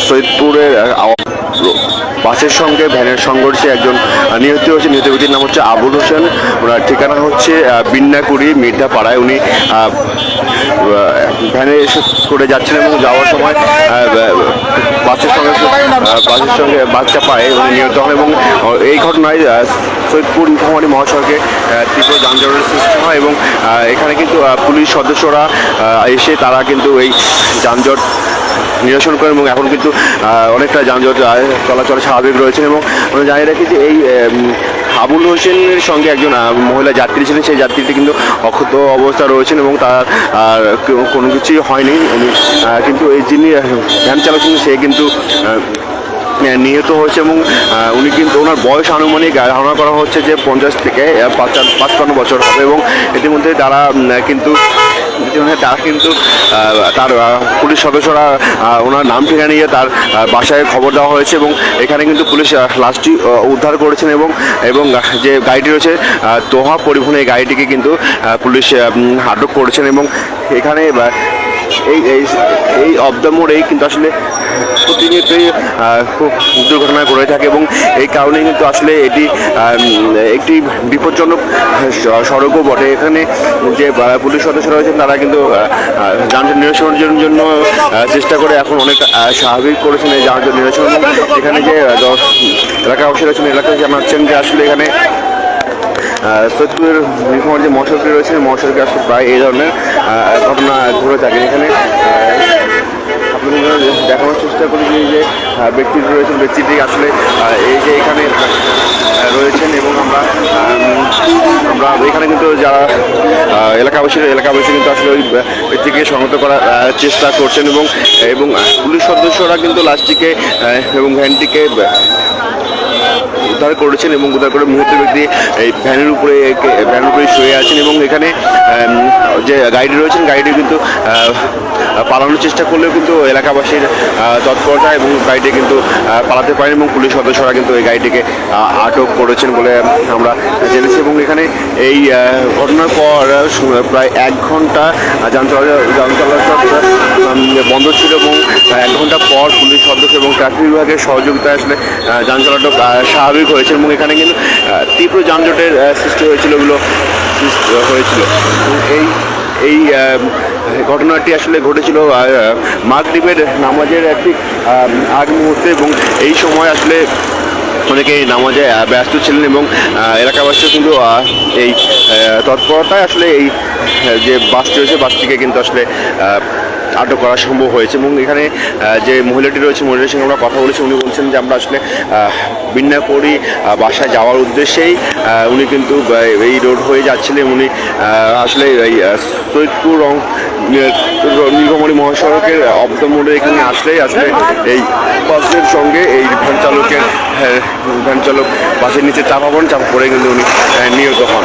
সৈয়দপুরের বাসের সঙ্গে ভ্যানের সংঘর্ষে একজন নিহত হয়েছে নিহত ব্যক্তির নাম হচ্ছে আবুল হোসেন। ওনার ঠিকানা হচ্ছে আহ, বিন্নাকুড়ি মির্ধাপাড়ায় উনি ভ্যানে এসে করে যাচ্ছিলেন এবং যাওয়ার সময় বাসের সঙ্গে বাসের সঙ্গে বাচ্চা পায়ে উনি নিহত হন এবং এই ঘটনায় সৈয়দপুর নীলফামারী মহাসড়কে তীব্র যানজটের সৃষ্টি হয় এবং এখানে কিন্তু পুলিশ সদস্যরা এসে তারা কিন্তু এই যানজট নিরসন করেন এবং এখন কিন্তু অনেকটা যানজট চলাচল স্বাভাবিক রয়েছেন এবং আমরা জানিয়ে রাখি যে এই আবুল হোসেনের সঙ্গে একজন মহিলা যাত্রী ছিলেন, সেই যাত্রীটি কিন্তু অক্ষত অবস্থা রয়েছেন এবং তার কোনো কিছুই হয়নি। কিন্তু এই যিনি ভ্যান চালাচ্ছেন সে কিন্তু নিহত হয়েছে এবং উনি কিন্তু ওনার বয়স আনুমানিক ধারণা করা হচ্ছে যে পঞ্চাশ থেকে আহ, পাঁচান- পাঁচপান্ন বছর হবে এবং ইতিমধ্যে তারা কিন্তু ইতিমধ্যে তারা কিন্তু তার পুলিশ সদস্যরা ওনার নাম ঠিকানা নিয়ে তার বাসায় খবর দেওয়া হয়েছে এবং এখানে কিন্তু পুলিশ লাশটি উদ্ধার করেছেন এবং এবং যে গাড়িটি রয়েছে তোহা পরিবহন এই গাড়িটিকে কিন্তু পুলিশ আটক করেছেন এবং এখানে এই এই অফ দ্য মোড়েই কিন্তু আসলে প্রতিনিয়তই খুব দুর্ঘটনা করে থাকে এবং এই কারণে কিন্তু আসলে এটি একটি বিপজ্জনক সড়কও বটে। এখানে যে পুলিশ সদস্য রয়েছেন, তারা কিন্তু যানজট নিরসনের জন্য- চেষ্টা করে এখন অনেক স্বাভাবিক করেছেন এই যানজট নিরসন। এখানে যে এলাকাবাসী রয়েছেন, এলাকায় জানাচ্ছেন যে আসলে এখানে সৈয়দপুরের নীলফামারী যে মহাসড়কটি রয়েছে মহাসড়কে আসলে প্রায় এই ধরনের ঘটনা ঘটে থাকে। এখানে আপনাদের দেখানোর চেষ্টা করি যে যে ব্যক্তিটি রয়েছেন, ব্যক্তিটি আসলে এই যে এখানে রয়েছেন এবং আমরা আমরা এখানে কিন্তু যারা এলাকাবাসী এলাকাবাসী কিন্তু আসলে ওই ব্যক্তিকে সংহত করার চেষ্টা করছেন এবং এবং পুলিশ সদস্যরা কিন্তু লাশটিকে এবং ভ্যানটিকে উদ্ধার করেছেন এবং উদ্ধার করে মুহূর্তে ব্যক্তি এই ভ্যানের উপরে ভ্যানের উপরে শুয়ে আছেন এবং এখানে যে গাড়িটি রয়েছেন গাড়িটি কিন্তু পালানোর চেষ্টা করলেও কিন্তু এলাকাবাসীর তৎপরতা এবং গাড়িটি কিন্তু পালাতে পারেন এবং পুলিশ সদস্যরা কিন্তু এই গাড়িটিকে আটক করেছেন বলে আমরা জেনেছি এবং এখানে এই ঘটনার পর প্রায় এক ঘণ্টা যান চলাচল যান চলাচল বন্ধ ছিল এবং এক ঘণ্টা পর পুলিশ সদস্য এবং ট্রাফিক বিভাগের সহযোগিতায় আসলে যান চলাচল আহ, স্বাভাবিক হয়েছে এবং এখানে কিন্তু তীব্র যানজটের সৃষ্টি হয়েছিল ওগুলো হয়েছিল। এই এই ঘটনাটি আসলে ঘটেছিল মাগরিবের নামাজের একটি আগ মুহূর্তে এবং এই সময় আসলে অনেকে নামাজে ব্যস্ত ছিলেন এবং এলাকাবাসীও কিন্তু এই তৎপরতায় আসলে এই যে বাসটি রয়েছে, বাসটিকে কিন্তু আসলে আটক করা সম্ভব হয়েছে এবং এখানে যে মহিলাটি রয়েছে, মহিলাটির সঙ্গে আমরা কথা বলেছি, উনি বলছেন যে আমরা আসলে আহ, বাসায় যাওয়ার উদ্দেশ্যেই উনি কিন্তু এই রোড হয়ে যাচ্ছিলেন। উনি আসলে এই সৈয়দপুর রং নীলফামারী মহাসড়কের অব্দ মোড়ে এখানে আসলেই আসলে এই বাসের সঙ্গে এই ভ্যান চালকের হ্যাঁ, ভ্যান চালক বাসের নিচে চাপা পড়েন চাপা পড়ে কিন্তু উনি নিহত হন।